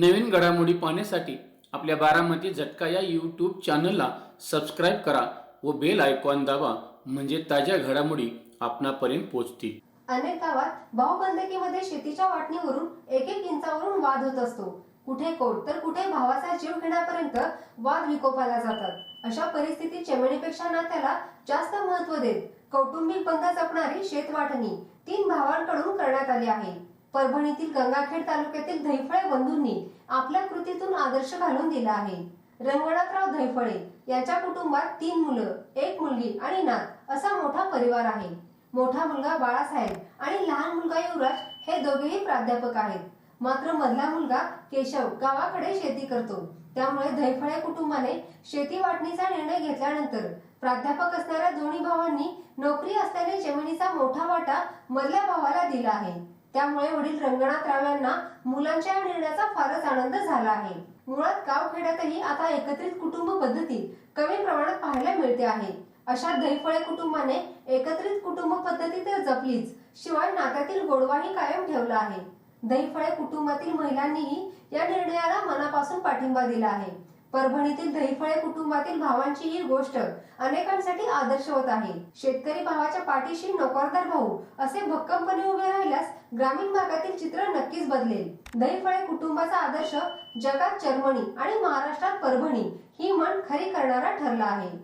नवीन घडामोडी पाहण्यासाठी आपल्या बारामती झटका या यूट्यूब चॅनलला सबस्क्राईब करा व बेल आयकॉन दाबा म्हणजे ताज्या घडामोडी आपणापर्यंत पोहोचतील. अनेक गावात भाऊबंदकीमध्ये शेतीच्या वाटणीवरून एक एक इंचावरून वाद होत असतो. कुठे कोट तर कुठे भावाचा जीव घेण्यापर्यंत वाद विकोपाला जातात. अशा परिस्थितीत चेमणीपेक्षा नात्याला जास्त महत्त्व देत कौटुंबिक बंध जपणारी शेतवाटणी तीन भावांकडून करण्यात आली आहे. परभणीतील गंगाखेड तालुक्यातील धैफळे बंधूंनी आपल्या कृतीतून आदर्श घालून दिला आहे. रंगणातराव धैफळे यांच्या कुटुंबात तीन मुलं एक मुलगी आणि नात असा मोठा परिवार आहे. मोठा मुलगा बाळासाहेब आणि लहान मुलगा युवराज हे दोघेही प्राध्यापक आहेत. मात्र मधला मुलगा केशव गावाकडे शेती करतो. त्यामुळे धैफळे कुटुंबाने शेती वाटणीचा निर्णय घेतल्यानंतर प्राध्यापक असणाऱ्या दोन्ही भावांनी नोकरी असल्याने जमिनीचा मोठा वाटा मधल्या भावाला दिला आहे. त्यामुळे वडील रंगनाथराव यांना मुलांच्या या निर्णयाचा फारच आनंद झाला आहे. मुळात गावखेड्यातही आता एकत्रित कुटुंब पद्धती कमी प्रमाणात पाहायला मिळते आहे. अशा दैफळे कुटुंबाने एकत्रित कुटुंब पद्धती तर जपलीच शिवाय नात्यातील गोडवाही कायम ठेवला आहे. दहीफळे कुटुंबातील महिलांनीही या निर्णयाला मनापासून पाठिंबा दिला आहे. परभणीतील दहीफळे कुटुंबातील भावांची ही गोष्ट अनेकांसाठी आदर्श होत आहे. शेतकरी भावाच्या पाठीशी नोकरदार भाऊ असे भक्कमपणे उभे राहिल्यास ग्रामीण भागातील चित्र नक्कीच बदलेल. दहीफळे कुटुंबाचा आदर्श जगात जर्मनी आणि महाराष्ट्रात परभणी ही म्हण खरी करणारा ठरला आहे.